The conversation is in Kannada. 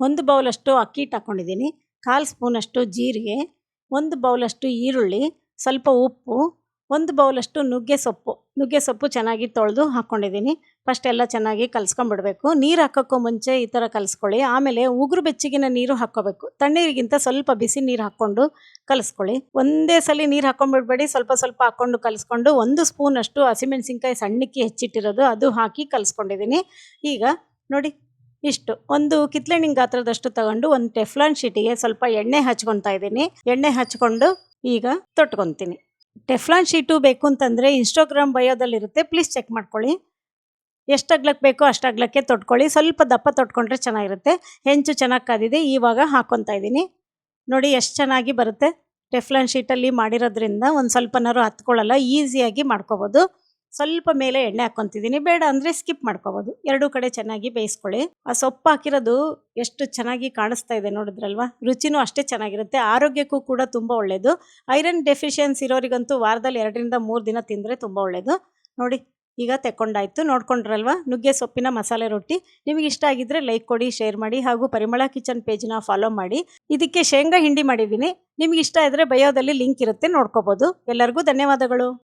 ಒಂದು ಬೌಲಷ್ಟು ಅಕ್ಕಿ ಹಿಟ್ಟು ಹಾಕ್ಕೊಂಡಿದ್ದೀನಿ. ಕಾಲು ಸ್ಪೂನಷ್ಟು ಜೀರಿಗೆ, ಒಂದು ಬೌಲಷ್ಟು ಈರುಳ್ಳಿ, ಸ್ವಲ್ಪ ಉಪ್ಪು, ಒಂದು ಬೌಲಷ್ಟು ನುಗ್ಗೆ ಸೊಪ್ಪು. ನುಗ್ಗೆ ಸೊಪ್ಪು ಚೆನ್ನಾಗಿ ತೊಳೆದು ಹಾಕ್ಕೊಂಡಿದ್ದೀನಿ. ಫಸ್ಟ್ ಎಲ್ಲ ಚೆನ್ನಾಗಿ ಕಲ್ಸ್ಕೊಂಡ್ಬಿಡ್ಬೇಕು ನೀರು ಹಾಕೋಕ್ಕೂ ಮುಂಚೆ ಈ ಥರ ಕಲಿಸ್ಕೊಳ್ಳಿ. ಆಮೇಲೆ ಉಗುರು ಬೆಚ್ಚಗಿನ ನೀರು ಹಾಕ್ಕೋಬೇಕು. ತಣ್ಣೀರಿಗಿಂತ ಸ್ವಲ್ಪ ಬಿಸಿ ನೀರು ಹಾಕ್ಕೊಂಡು ಕಲಿಸ್ಕೊಳ್ಳಿ. ಒಂದೇ ಸಲ ನೀರು ಹಾಕ್ಕೊಂಡ್ಬಿಡ್ಬೇಡಿ ಸ್ವಲ್ಪ ಸ್ವಲ್ಪ ಹಾಕ್ಕೊಂಡು ಕಲಿಸ್ಕೊಂಡು ಒಂದು ಸ್ಪೂನಷ್ಟು ಹಸಿಮೆಣಸಿನ್ಕಾಯಿ ಸಣ್ಣಕ್ಕೆ ಹೆಚ್ಚಿಟ್ಟಿರೋದು ಅದು ಹಾಕಿ ಕಲಿಸ್ಕೊಂಡಿದ್ದೀನಿ. ಈಗ ನೋಡಿ. ಇಷ್ಟು. ಒಂದು ಕಿತ್ಲೆಣ್ಣಿನ ಗಾತ್ರದಷ್ಟು ತಗೊಂಡು ಒಂದು ಟೆಫ್ಲಾನ್ ಶೀಟಿಗೆ ಸ್ವಲ್ಪ ಎಣ್ಣೆ ಹಚ್ಕೊತಾ ಇದ್ದೀನಿ. ಎಣ್ಣೆ ಹಚ್ಕೊಂಡು ಈಗ ತೊಟ್ಕೊತೀನಿ. ಟೆಫ್ಲಾನ್ ಶೀಟು ಬೇಕು ಅಂತಂದರೆ ಇನ್ಸ್ಟಾಗ್ರಾಮ್ ಬಯೋದಲ್ಲಿರುತ್ತೆ. ಪ್ಲೀಸ್ ಚೆಕ್ ಮಾಡ್ಕೊಳ್ಳಿ. ಎಷ್ಟು ಅಗ್ಲಕ್ಕೆ ಬೇಕೋ ಅಷ್ಟು ಅಗ್ಲಕ್ಕೆ ತೊಟ್ಕೊಳ್ಳಿ. ಸ್ವಲ್ಪ ದಪ್ಪ ತೊಟ್ಕೊಂಡ್ರೆ ಚೆನ್ನಾಗಿರುತ್ತೆ. ಹೆಂಚು ಚೆನ್ನಾಗಿ ಕಾದಿದೆ. ಇವಾಗ ಹಾಕ್ಕೊತಾ ಇದ್ದೀನಿ. ನೋಡಿ ಎಷ್ಟು ಚೆನ್ನಾಗಿ ಬರುತ್ತೆ. ಟೆಫ್ಲಾನ್ ಶೀಟಲ್ಲಿ ಮಾಡಿರೋದ್ರಿಂದ ಒಂದು ಸ್ವಲ್ಪನಾರು ಹತ್ಕೊಳ್ಳಲ್ಲ. ಈಸಿಯಾಗಿ ಮಾಡ್ಕೋಬೋದು. ಸ್ವಲ್ಪ ಮೇಲೆ ಎಣ್ಣೆ ಹಾಕ್ಕೊತಿದ್ದೀನಿ ಬೇಡ ಅಂದರೆ ಸ್ಕಿಪ್ ಮಾಡ್ಕೋಬೋದು. ಎರಡೂ ಕಡೆ ಚೆನ್ನಾಗಿ ಬೇಯಿಸ್ಕೊಳ್ಳಿ. ಆ ಸೊಪ್ಪು ಹಾಕಿರೋದು ಎಷ್ಟು ಚೆನ್ನಾಗಿ ಕಾಣಿಸ್ತಾ ಇದೆ ನೋಡಿದ್ರಲ್ವಾ? ರುಚಿನೂ ಅಷ್ಟೇ ಚೆನ್ನಾಗಿರುತ್ತೆ. ಆರೋಗ್ಯಕ್ಕೂ ಕೂಡ ತುಂಬ ಒಳ್ಳೆಯದು ಐರನ್ ಡೆಫಿಷಿಯನ್ಸಿ ಇರೋರಿಗಂತೂ ವಾರದಲ್ಲಿ ಎರಡರಿಂದ ಮೂರು ದಿನ ತಿಂದರೆ ತುಂಬ ಒಳ್ಳೆಯದು ನೋಡಿ, ಈಗ ತೆಕ್ಕೊಂಡಾಯ್ತು. ನೋಡ್ಕೊಂಡ್ರಲ್ವಾ? ನುಗ್ಗೆ ಸೊಪ್ಪಿನ ಮಸಾಲೆ ರೊಟ್ಟಿ. ನಿಮಗೆ ಇಷ್ಟ ಆಗಿದ್ರೆ ಲೈಕ್ ಕೊಡಿ ಶೇರ್ ಮಾಡಿ ಹಾಗೂ ಪರಿಮಳ ಕಿಚನ್ ಪೇಜ್ನ ಫಾಲೋ ಮಾಡಿ. ಇದಕ್ಕೆ ಶೇಂಗಾ ಹಿಂಡಿ ಮಾಡಿದ್ದೀನಿ. ನಿಮಗೆ ಇಷ್ಟ ಇದ್ದರೆ ಬಯೋದಲ್ಲಿ ಲಿಂಕ್ ಇರುತ್ತೆ ನೋಡ್ಕೋಬೋದು. ಎಲ್ಲರಿಗೂ ಧನ್ಯವಾದಗಳು.